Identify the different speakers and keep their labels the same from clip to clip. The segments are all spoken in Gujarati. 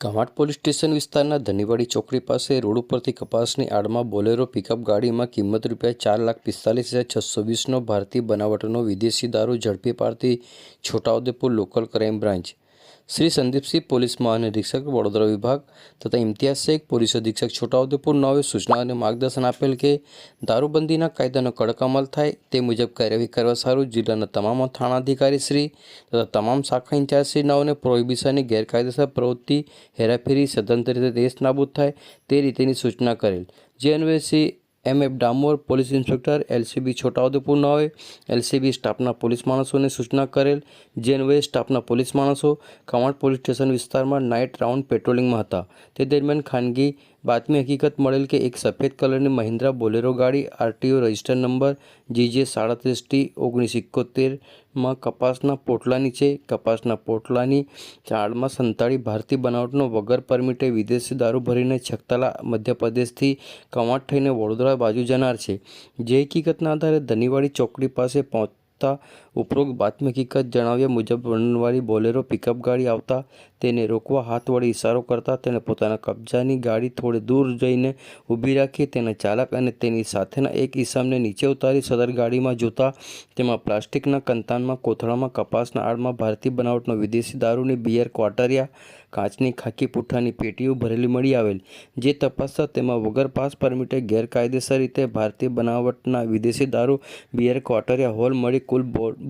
Speaker 1: કવાંટ પોલીસ સ્ટેશન વિસ્તારના ધનીવાડી ચોકડી પાસે રોડ ઉપરથી કપાસની આડમાં બોલેરો પિકઅપ ગાડીમાં કિંમત રૂપિયા ચાર લાખ પિસ્તાલીસ હજાર છસો વીસનો ભારતીય બનાવટનો વિદેશી દારૂ ઝડપી પાડતી Chhotaudepur local crime branch Shri Sandeepsinh police મહાનિરીક્ષક, Vadodara વિભાગ તથા ઇમ્તિયાઝ શેખ પોલીસ અધિક્ષક છોટાઉદેપુર નવે સૂચના અને માર્ગદર્શન આપેલ કે દારૂબંધીના કાયદાનો કડક અમલ થાય તે મુજબ કાર્યવાહી કરવા સારું જિલ્લાના તમામ થાણાધિકારી શ્રી તથા તમામ શાખા ઇન્ચાર્જ શ્રી નવને પ્રોહિબિશનની ગેરકાયદેસર પ્રવૃત્તિ, હેરાફેરી, સદંતર રીતે દેશ નાબૂદ થાય તે રીતેની સૂચના કરેલ. જે અન્વયે Shri M F Damor, police inspector, LCB Chhotaudepur નવે, એલસીબી સ્ટાફના પોલીસ માણસોને સૂચના કરેલ જે અન્વયે સ્ટાફના પોલીસ માણસો કવાંટ પોલીસ સ્ટેશન વિસ્તારમાં નાઇટ રાઉન્ડ પેટ્રોલિંગમાં હતા. તે દરમિયાન ખાનગી બાતમી હકીકત મળેલ કે એક સફેદ કલરની મહિન્દ્રા બોલેરો ગાડી આરટીઓ રજિસ્ટર નંબર જીજે સાડત્રીસ ટી ઓગણીસ એકોતેરમાં કપાસના પોટલાની છે. કપાસના પોટલાની ચાળમાં સંતાળી ભારતીય બનાવટનો વગર પરમિટે વિદેશી દારૂ ભરીને છકતાલા મધ્યપ્રદેશથી કવાંટ થઈને વડોદરા બાજુ જનાર છે. જે હકીકતના આધારે ધનીવાડી ચોકડી પાસે પહોંચતા ઉપરોક્ત બાતમી હકીકત જણાવ્યા મુજબ વર્ણનવાળી બોલેરો પિકઅપ ગાડી આવતા તેને રોકવા હાથ વડે ઇશારો કરતા તેને પોતાના કબજાની ગાડી થોડે દૂર જઈને ઊભી રાખી તેના ચાલક અને તેની સાથેના એક ઈસમને નીચે ઉતારી સદર ગાડીમાં જોતા તેમાં પ્લાસ્ટિકના કંતાનમાં, કોથળામાં, કપાસના આડમાં ભારતીય બનાવટનો વિદેશી દારૂની બિયર ક્વાટરિયા કાચની ખાકી પુઠ્ઠાની પેટીઓ ભરેલી મળી આવેલ. જે તપાસતા તેમાં વગર પાસ પરમિટે ગેરકાયદેસર રીતે ભારતીય બનાવટના વિદેશી દારૂ બિયર ક્વાટરિયા હોલ મળી કુલ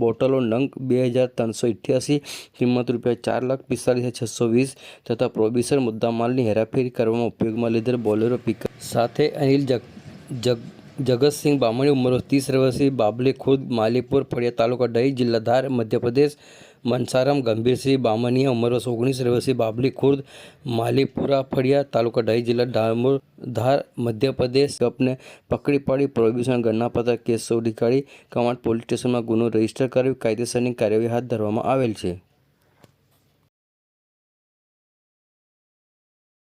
Speaker 1: બોટલો નંગ બે હજાર ત્રણસો અઠ્યાસી, કિંમત રૂપિયા ચાર લાખ પિસ્તાલીસ હજાર છસો વીસ તથા પ્રોબિસર મુદ્દામાલની હેરાફેરી કરવામાં ઉપયોગમાં લીધેલ બોલેરો પિકઅપ. સાથે અનિલ જગ જગ જગતસિંહ બામણી ઉંમર ત્રીસ રહેવાસી બાબલી ખુદ માલીપુર ફળિયા તાલુકા ડહી જિલ્લા ધાર મધ્યપ્રદેશ. મનસારામ ગંભીરસિંહ બામણીયા ઉંમર વર્ષ ઓગણીસ રહેવાસી બાબલી ખુર્દ માલીપુરા ફળિયા તાલુકા ડહી જિલ્લા ડામોર ધાર મધ્યપ્રદેશ. કપને પકડી પાડી પ્રોહિબિશન ગણનાપત્ર કેસ શોધી કાઢી કમાન્ડ પોલીસ સ્ટેશનમાં ગુનો રજિસ્ટર કરી કાયદેસરની કાર્યવાહી હાથ ધરવામાં આવેલ છે.